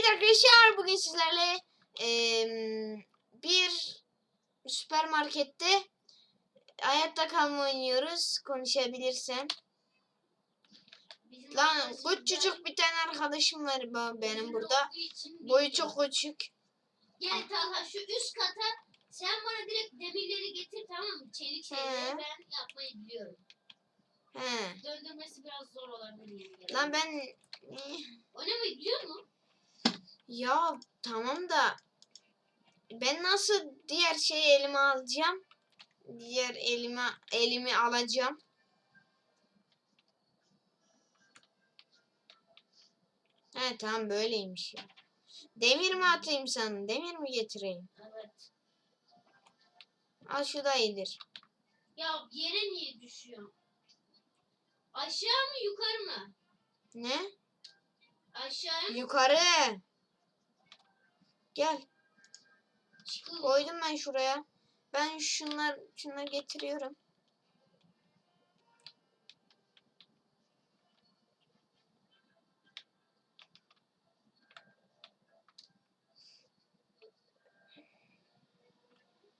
Evet arkadaşlar bugün sizlerle eee, bir süpermarkette hayatta kalma oynuyoruz. Konuşabilirsem. Bizim Lan bu çocuk bir tane arkadaşım var benim burada. Boyu çok küçük. Gel Talha şu üst kata sen bana direkt demirleri getir tamam mı? Çelik şeyleri ben yapmayı biliyorum. He. Döndürmesi biraz zor olabilir. Lan ben Oynamayı biliyor musun? Ya tamam da ben nasıl diğer şeyi elime alacağım? Diğer elime elimi alacağım. He tamam böyleymiş ya. Demir mi atayım sana? Demir mi getireyim? Evet. Al şu da iyidir. Ya yere niye düşüyor? Aşağı mı yukarı mı? Ne? Aşağıya mı Yukarı. Gel. Koydum ben şuraya. Ben şunlar şunları getiriyorum.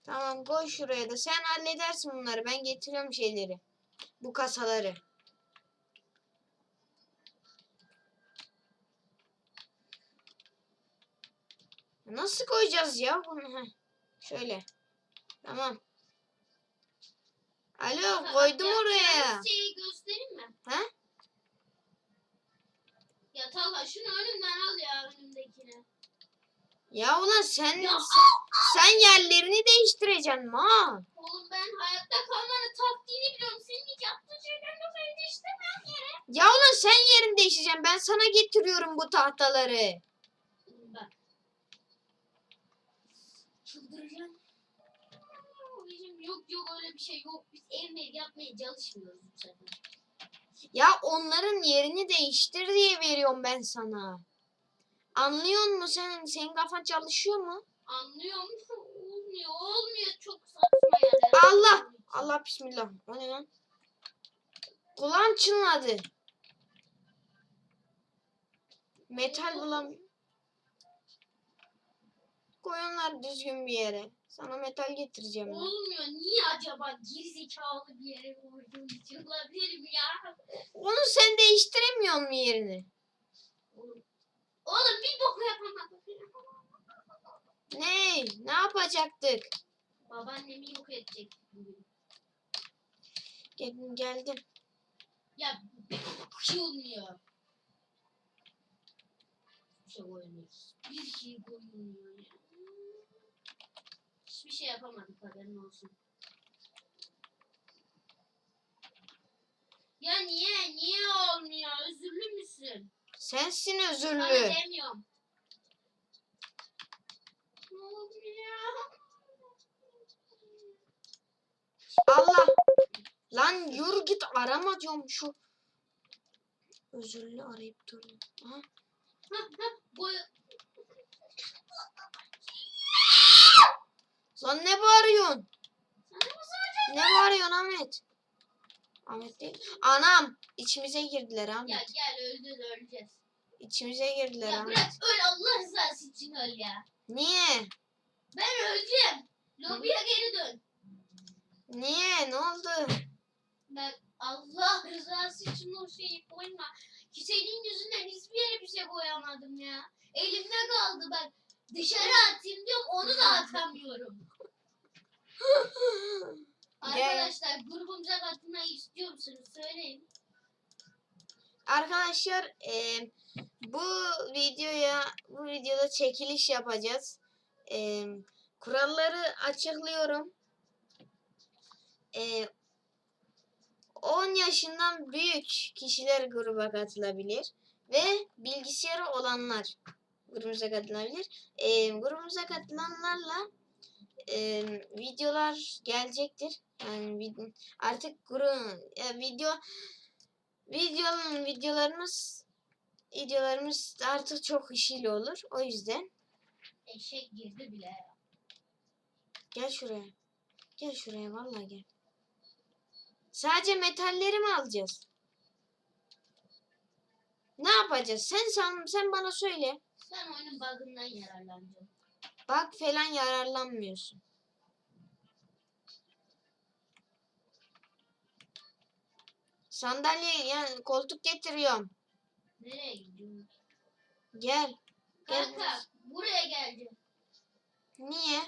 Tamam koy şuraya da. Sen halledersin bunları. Ben getiriyorum şeyleri. Bu kasaları. Nasıl koyacağız ya bunu? Heh. Şöyle. Tamam. Alo Talha, koydum ya- oraya. Şeyi göstereyim mi? Ha? Ya Talha şunu önümden al ya önümdekini. Ya ulan sen Ya. sen, sen yerlerini değiştireceksin ha. Oğlum ben hayatta kalmanın taktiğini biliyorum. Senin hiç yaptığın şeyden dolayı değiştirmem yere. Ya ulan sen yerini değiştireceksin. Ben sana getiriyorum bu tahtaları. Bak. Çıldıracağım. Bizim yok yok öyle bir şey yok. Biz ev mev yapmaya çalışmıyoruz bu sefer. Ya onların yerini değiştir diye veriyorum ben sana. Anlıyor musun sen? Senin kafan çalışıyor mu? Anlıyor musun? Olmuyor olmuyor. Çok saçma yerler. Allah! Allah bismillah. O ne lan? Kulağım çınladı. Metal bulam. Koy onları düzgün bir yere. Sana metal getireceğim ben. Olmuyor. Niye acaba gerizekalı bir yere koyduğun için olabilir mi ya? Onu sen değiştiremiyor musun yerini? Oğlum, oğlum bir boku yapamadım. Ne? Ne yapacaktık? Babaannemi yok edecek bugün. Geldim geldim. Ya bir şey olmuyor. Bir şey olmuyor. Bir şey olmuyor ya. Hiçbir şey yapamadık haberin olsun. Ya niye? Niye olmuyor? Özürlü müsün? Sensin özürlü. demiyorum. Olmuyor. Allah. Lan yürü git arama diyorum şu. Özürlü arayıp duruyor. Aha. Hah, hah, boy Lan ne bağırıyorsun? Ne bağırıyorsun Ahmet? Ahmet değil. Anam içimize girdiler Ahmet. Ya gel öleceğiz öleceğiz. İçimize girdiler Ya Ahmet. bırak öl Allah rızası için öl ya. Niye? Ben öleceğim. Lobiye geri dön. Niye? Ne oldu? Ben Allah rızası için o şeyi koyma. Ki senin yüzünden hiçbir yere bir şey koyamadım ya. Elimde kaldı bak. Dışarı atayım diyorum onu da atamıyorum. Arkadaşlar grubumuza katılmayı istiyor musunuz? Söyleyin. Arkadaşlar e, bu videoya bu videoda çekiliş yapacağız. E, kuralları açıklıyorum. E, 10 yaşından büyük kişiler gruba katılabilir ve bilgisayarı olanlar grubumuza katılabilir. E, grubumuza katılanlarla e, videolar gelecektir. Yani vid- artık grup ya video videonun videolarımız videolarımız artık çok işiyle olur. O yüzden Eşek girdi bile. gel şuraya. Gel şuraya vallahi gel. Sadece metalleri mi alacağız? Ne yapacağız? Sen sen, sen bana söyle. Ben oyunun bug'ından yararlanacağım. Bak falan yararlanmıyorsun. Sandalye yani koltuk getiriyorum. Nereye gidiyorum? Gel. Gel. Kanka buraya geleceğim. Niye?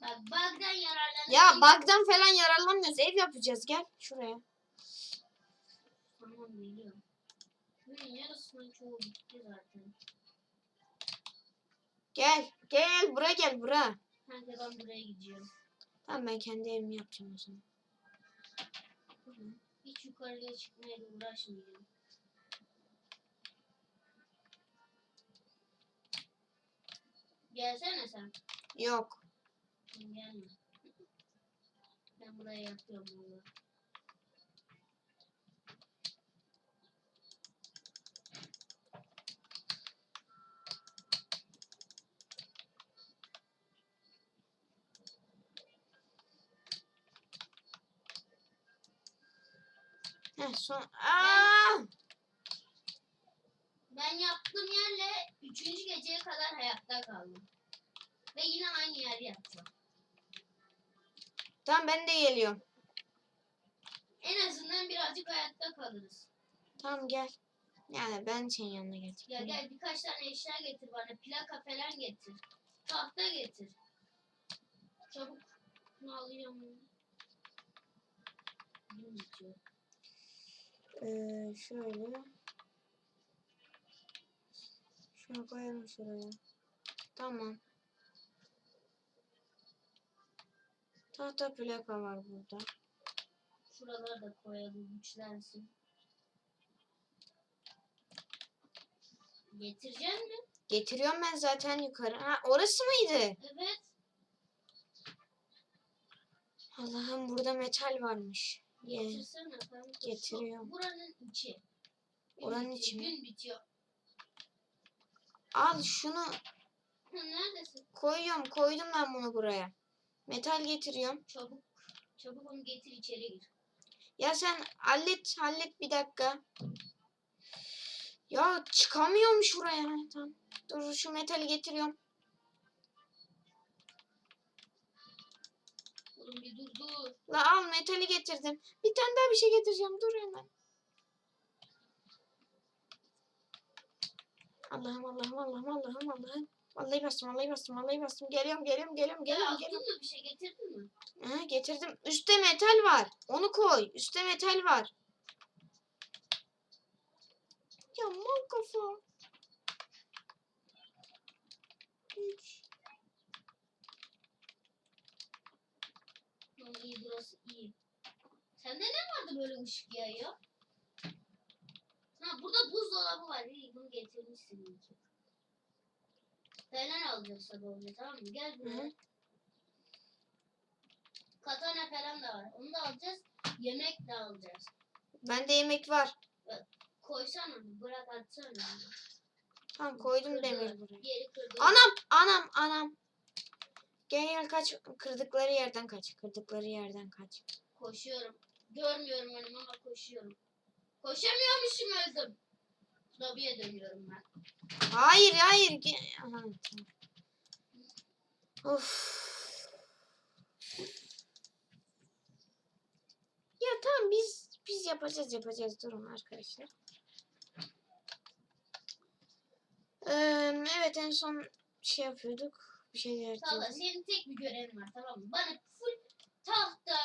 Bak bug'dan yararlanacağım. Ya bug'dan falan yararlanmıyoruz. Ev yapacağız. Gel şuraya. Tamam biliyorum. Yarısının çoğu bitti zaten. Gel. Gel. Buraya gel. Bura. Kanka ben buraya gidiyorum. Tamam ben kendi evimi yapacağım o zaman. Hiç yukarıya çıkmaya da uğraşmayacağım. Gelsene sen. Yok. Gelme. Ben buraya yapıyorum valla. Heh, son. Aa! Ben yaptığım yerle üçüncü geceye kadar hayatta kaldım. Ve yine aynı yeri yapacağım. Tamam ben de geliyorum. En azından birazcık hayatta kalırız. Tamam gel. Yani ben senin yanına Ya getireyim. gel birkaç tane eşya getir bana. Plaka falan getir. Tahta getir. Çabuk. Bunu alıyorum. Gün bitiyor. Ee, şöyle. Şunu koyalım şuraya. Tamam. Tahta plaka var burada. Şuraları da koyalım güçlensin. Getirecek mi? Getiriyorum ben zaten yukarı. Ha orası mıydı? Evet. Allah'ım burada metal varmış. Getirsene kanka. Getiriyorum. Buranın içi. Gün Oranın içi mi? Gün bitiyor. Al şunu Hı, Neredesin? koyuyorum. Koydum ben bunu buraya. Metal getiriyorum. Çabuk. Çabuk onu getir içeri gir. Ya sen hallet hallet bir dakika. Ya çıkamıyorum şuraya. Tamam. Dur şu metali getiriyorum. Oğlum bir dur dur. La al metali getirdim. Bir tane daha bir şey getireceğim. Dur hemen. Allah'ım Allah'ım Allah'ım Allah'ım Allah'ım. Vallahi bastım, vallahi bastım, vallahi bastım. Geliyorum, geliyorum, geliyorum, geliyorum, geliyorum. mı bir şey getirdin mi? Ha, getirdim. Üste metal var. Onu koy. Üste metal var. Ya mal kafa. Üç. Tamam iyi burası iyi. Sende ne vardı böyle ışık yayıyor? Ha burada buzdolabı var. İyi bunu getirmişsin iyi ki. Fener alacağız sabahında tamam mı? Gel buraya. hı. Katana falan da var. Onu da alacağız. Yemek de alacağız. Bende yemek var. Koysana onu. Bırak atsana. onu. Tamam koydum Kırdı. demir buraya. Kırdı. Anam, anam, anam. Gel gel kaç. Kırdıkları yerden kaç. Kırdıkları yerden kaç. Koşuyorum. Görmüyorum önümü ama koşuyorum. Koşamıyormuşum öldüm. Lobiye dönüyorum ben. Hayır hayır. Aha, tamam. Of. Ya tamam biz biz yapacağız yapacağız durun arkadaşlar. Ee, evet en son şey yapıyorduk. Bir Salla yapıyorduk. senin tek bir görevin var tamam mı? Bana full tahta,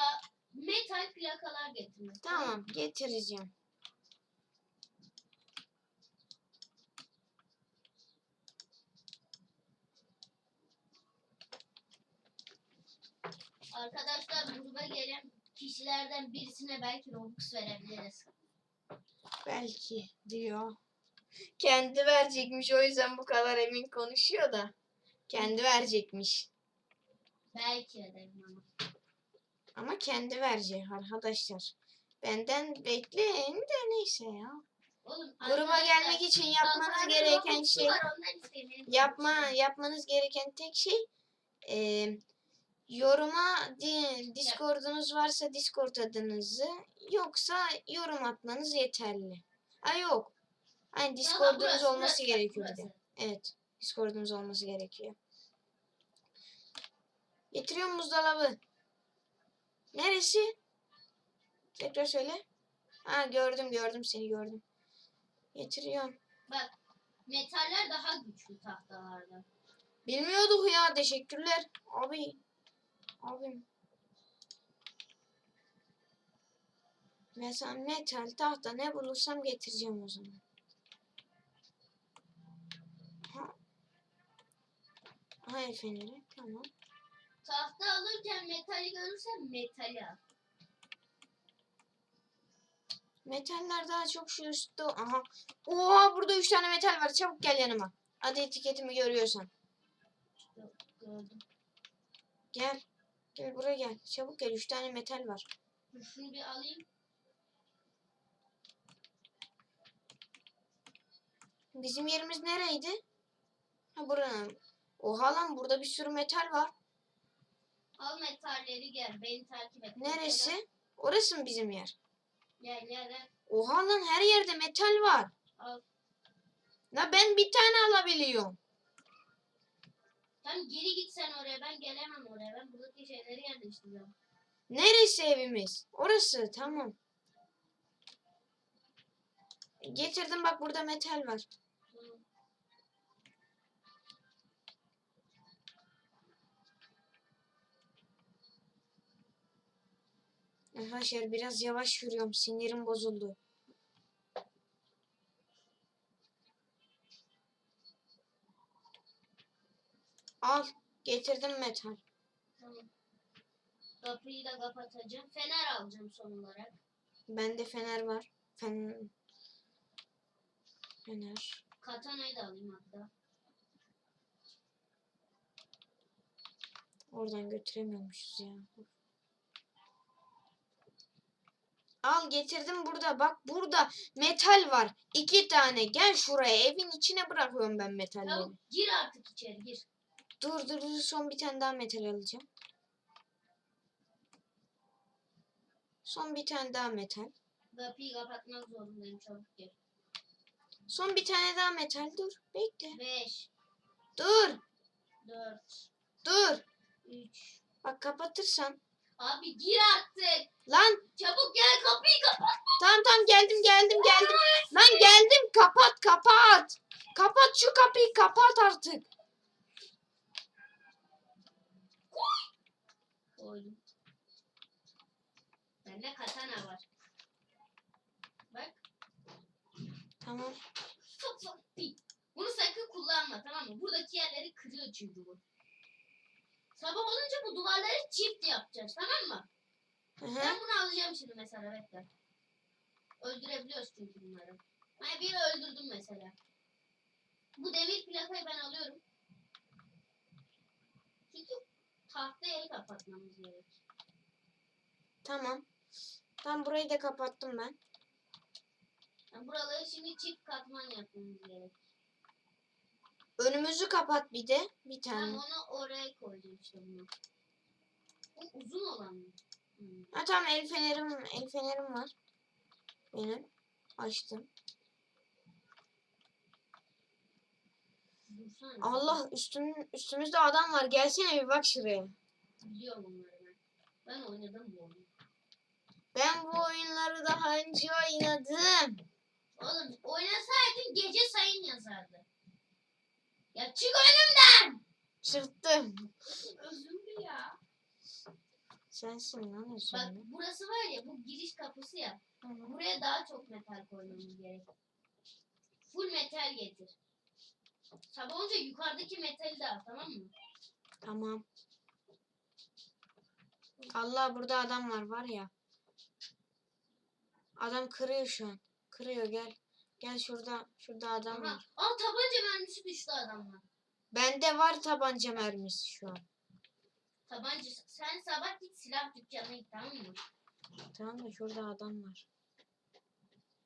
metal plakalar getirmek. Tamam getireceğim. Arkadaşlar gruba gelen kişilerden birisine belki Robux verebiliriz. Belki diyor. Kendi verecekmiş o yüzden bu kadar emin konuşuyor da. Kendi verecekmiş. Belki ederim ama. Ama kendi verecek arkadaşlar. Benden bekleyin de neyse ya. Oğlum, Gruba gelmek için yapmanız gereken şey yapma yapmanız gereken tek şey eee, yoruma di- Discord'unuz varsa Discord adınızı yoksa yorum atmanız yeterli. Ha yok. Hani Discord'unuz olması gerekiyor bir de. Evet. Discord'umuz olması gerekiyor. Getiriyorum buzdolabı. Neresi? Tekrar söyle. Ha gördüm gördüm seni gördüm. Getiriyorum. Bak metaller daha güçlü tahtalardan. Bilmiyorduk ya teşekkürler. Abi. Abim. Mesela metal, tahta ne bulursam getireceğim o zaman. Ha. Hayır feneri. Tamam. Tahta alırken metali görürsen metali al. Metaller daha çok şu üstte. Aha. Oha burada üç tane metal var. Çabuk gel yanıma. Hadi etiketimi görüyorsan. Gördüm. Gel. Gel buraya gel. Çabuk gel. Üç tane metal var. Şunu bir alayım. Bizim yerimiz nereydi? Ha buranın. Oha lan burada bir sürü metal var. Al metalleri gel. Beni takip et. Neresi? Orası mı bizim yer? Gel gel gel. Oha lan her yerde metal var. Al. La ben bir tane alabiliyorum. Tamam geri git sen oraya. Ben gelemem oraya. Ben buradaki şeyleri yerleştiriyorum. Neresi evimiz? Orası tamam. Getirdim bak burada metal var. Arkadaşlar biraz yavaş yürüyorum. Sinirim bozuldu. Al. Getirdim metal. Tamam. Kapıyı da kapatacağım. Fener alacağım son olarak. Bende fener var. Fen... Fener. Katanayı da alayım hatta. Oradan götüremiyormuşuz ya. Al getirdim burada. Bak burada metal var. İki tane. Gel şuraya. Evin içine bırakıyorum ben metalleri. Tamam gir artık içeri gir. Dur dur dur. Son bir tane daha metal alacağım. Son bir tane daha metal. Kapıyı kapatmak zorundayım çabuk gel. Son bir tane daha metal. Dur. Bekle. 5, Dur. 4, Dur. 3. Bak kapatırsan. Abi gir artık. Lan Çabuk gel kapıyı kapat. Tamam tamam geldim geldim geldim. Lan geldim kapat kapat. Kapat şu kapıyı kapat artık. Koydum. Bende katana var. Bak. Tamam. Bunu sakın kullanma tamam mı? Buradaki yerleri kırıyor çünkü bu. Sabah olunca bu duvarları çift yapacağız tamam mı? Hı hı. Ben bunu alacağım şimdi mesela bekle. Öldürebiliyoruz çünkü bunları. Ben biri öldürdüm mesela. Bu demir plakayı ben alıyorum. Çünkü tahta yeri kapatmamız gerek. Tamam. Tam burayı da kapattım ben. Yani buraları şimdi çift katman yapmamız gerek. Önümüzü kapat bir de. Bir Ben tane. onu oraya koydum işte bunu. Bu uzun olan mı? Hmm. Ha tamam el fenerim, el fenerim var. Benim. Açtım. Dursana. Allah üstün, üstümüzde adam var. Gelsene bir bak şuraya. Biliyorum onları ben. Ben oynadım bu oyunu. Ben bu oyunları daha önce oynadım. Oğlum oynasaydın gece sayın yazardı. Çık önümden! Çıktım. Özür ya. Sensin lan Bak Hüseyin. burası var ya bu giriş kapısı ya. Buraya daha çok metal koymamız gerek. Full metal getir. Sabah olunca yukarıdaki metali de al tamam mı? Tamam. Allah burada adam var var ya. Adam kırıyor şu an. Kırıyor gel. Gel şurada. Şurada adam Aha. var. Aa tabanca mermisi düştü adamla. Bende var tabanca mermisi şu an. Tabanca sen sabah git silah dükkanına git tamam mı? Tamam da şurada adam var.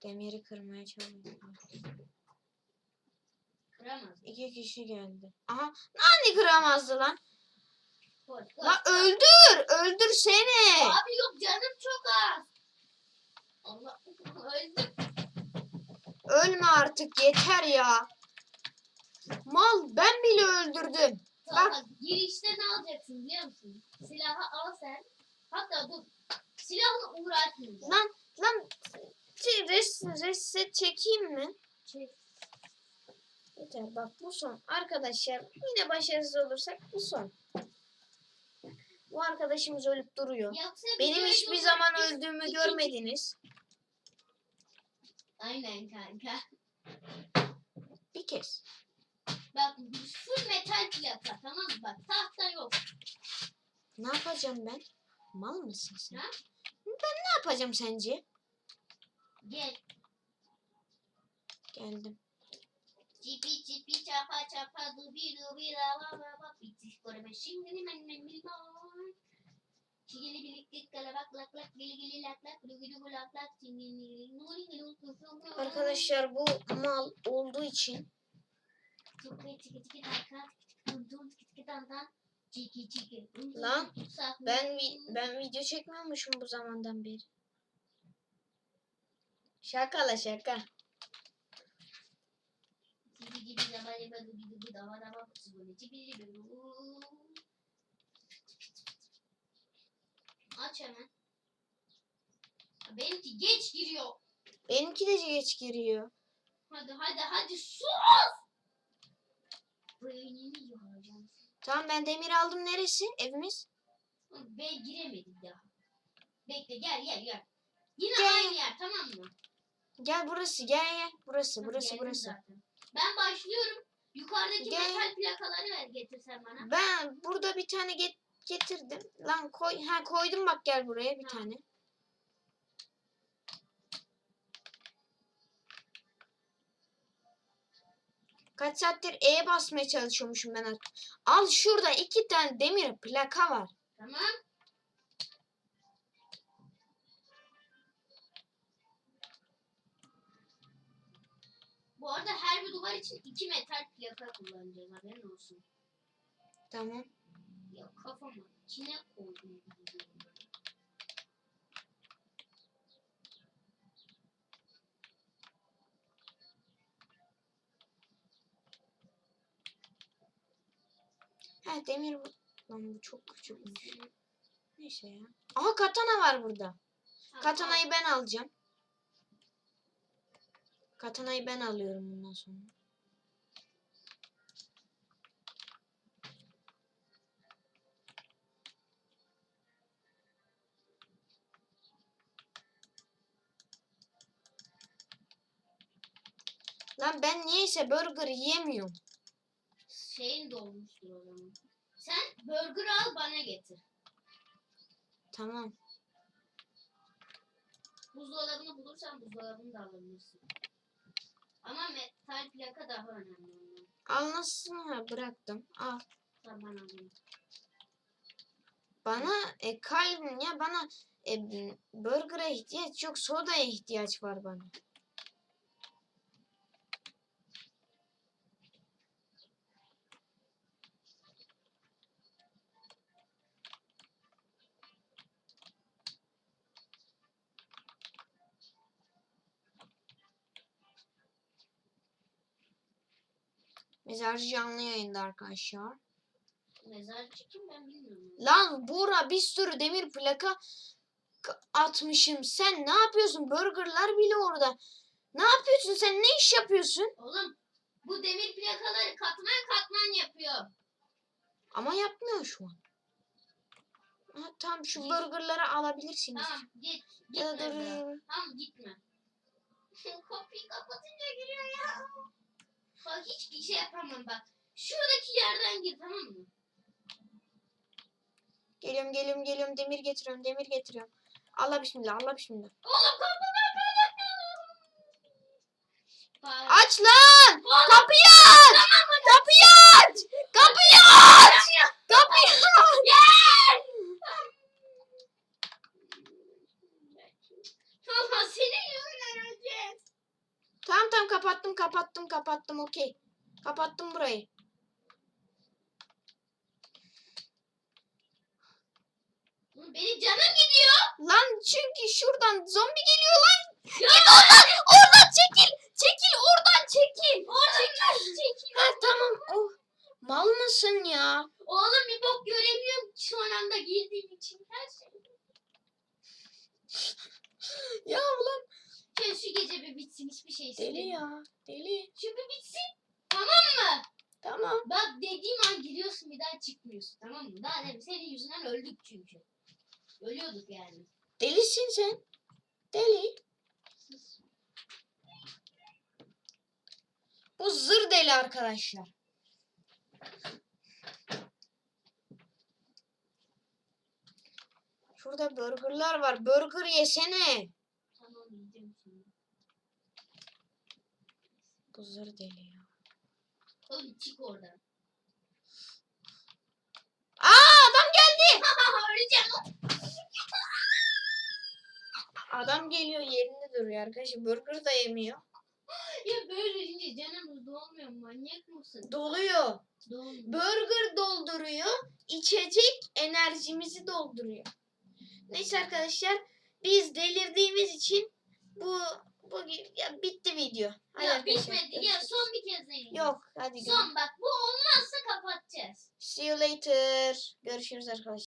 Demiri kırmaya çalışıyor. Kıramaz. İki kişi geldi. Aha. Nani kıramazdı lan? Koy, koy. La öldür. Öldür seni. Abi yok canım çok az. Allah öldüm. Ölme artık yeter ya. Mal ben bile öldürdüm. Bak. bak girişte ne alacaksın biliyor musun? Silahı al sen. Hatta dur. Silahla uğraşmıyorsun. Lan lan şey, res, reset çekeyim mi? Çek. Yeter bak bu son. Arkadaşlar yine başarısız olursak bu son. Bu arkadaşımız ölüp duruyor. Yoksa Benim hiçbir zaman öldüğümü görmediniz. Aynen kanka. Bir kez. Bak full metal plaka tamam mı? Bak tahta yok. Ne yapacağım ben? Mal mısın sen? Ha? Ben ne yapacağım sence? Gel. Geldim. Cipi cipi çapa çapa dubi dubi rava rava bitiş koreme şimdi men men bilmem. Çigili biliklik kalabak lak lak gili gili lak lak gülü gül lak lak çingili nuri gülü kufu Arkadaşlar bu mal olduğu için. Lan, ben ben video çekmiyormuşum bu zamandan beri. Şaka la şaka. Cibi zaba zaba dubi dubi dava dava kusu cibi cibi Aç hemen. Benimki geç giriyor. Benimki de geç giriyor. Hadi hadi hadi sus. Beynini yoracağım. Tamam ben demir aldım neresi? Evimiz? Ben giremedim daha. Bekle gel gel gel. Yine Gel. aynı yer tamam mı? Gel burası gel gel. Burası burası Geldim burası. zaten. Ben başlıyorum. Yukarıdaki Gel. metal plakaları ver getirsen bana. Ben burada bir tane get getirdim. Lan koy ha koydum bak gel buraya bir Ha. tane. Kaç saattir E basmaya çalışıyormuşum ben artık. Al şurada iki tane demir plaka var. Tamam. Bu arada her bir duvar için iki metal plaka kullanacağız haberin olsun. Tamam. Ya kafama içine koydum. Ha demir bu. Lan bu çok küçükmüş. Neyse ya. Aha katana var burada. Katanayı ben alacağım. Katanayı ben alıyorum bundan sonra. Lan ben niyeyse burger yiyemiyorum. Şeyin dolmuştur o zaman. Sen burger al bana getir. Tamam. Buzdolabını bulursan buzdolabını da alabilirsin. Ama metal plaka daha önemli ha bıraktım. Al. Tamam ben alayım. Bana e, kalbim ya bana e, burger'a ihtiyaç yok sodaya ihtiyaç var bana. Mezarcı canlı yayında arkadaşlar. Mezarcı kim ben bilmiyorum. Lan Buğra bir sürü demir plaka atmışım. Sen ne yapıyorsun? Burgerlar bile orada. Ne yapıyorsun? Sen ne iş yapıyorsun? Oğlum bu demir plakaları katman katman yapıyor. Ama yapmıyor şu an. Ha, tamam şu burgerları alabilirsiniz. Tamam git. Gitme. Tamam gitme. Kapıyı kapatınca giriyor ya. Bak hiç şey yapamam bak. Şuradaki yerden gir tamam mı? Geliyorum geliyorum geliyorum demir getiriyorum demir getiriyorum. Allah bismillah Allah bismillah. Oğlum kapı kapı Bak. Aç lan! Oğlum, Kapıyı aç! Kapıyı aç! Kapıyı aç! Kapıyı aç! Gel! Ama senin yüzünden öleceğiz. Tamam tamam kapattım kapattım okey. Kapattım burayı. Benim canım gidiyor. Lan çünkü şuradan zombi geliyor lan. Ya, Git oradan! Oradan çekil! Çekil oradan çekil. Oradan nasıl çekil? Ha tamam. Oh. Mal mısın ya? Oğlum bir bok göremiyorum son anda girdiğim için her şey. Ya ulan Şöyle şu gece bir bitsin hiçbir şey deli istemiyorum. ya. Deli. Şu bir bitsin. Tamam mı? Tamam. Bak dediğim an giriyorsun bir daha çıkmıyorsun tamam mı? Daha demin senin yüzünden öldük çünkü. Ölüyorduk yani. Delisin sen. Deli. Bu zır deli arkadaşlar. Şurada burgerlar var. Burger yesene. Şimdi. Bu zır deli ya. Oğlum çık oradan. Aa adam geldi. Öleceğim. Adam geliyor yerinde duruyor arkadaşlar. Burger da yemiyor. Ya böyle deyince canımız dolmuyor mu? Manyak mısın? Doluyor. Dolmuyor. Burger dolduruyor. içecek enerjimizi dolduruyor. Neyse arkadaşlar biz delirdiğimiz için bu bugün ya bitti video. Hadi Ya arkadaşlar, bitmedi. Ya görüşürüz. son bir kez deneyelim. Yok hadi. Son bak bu olmazsa kapatacağız. See you later. Görüşürüz arkadaşlar.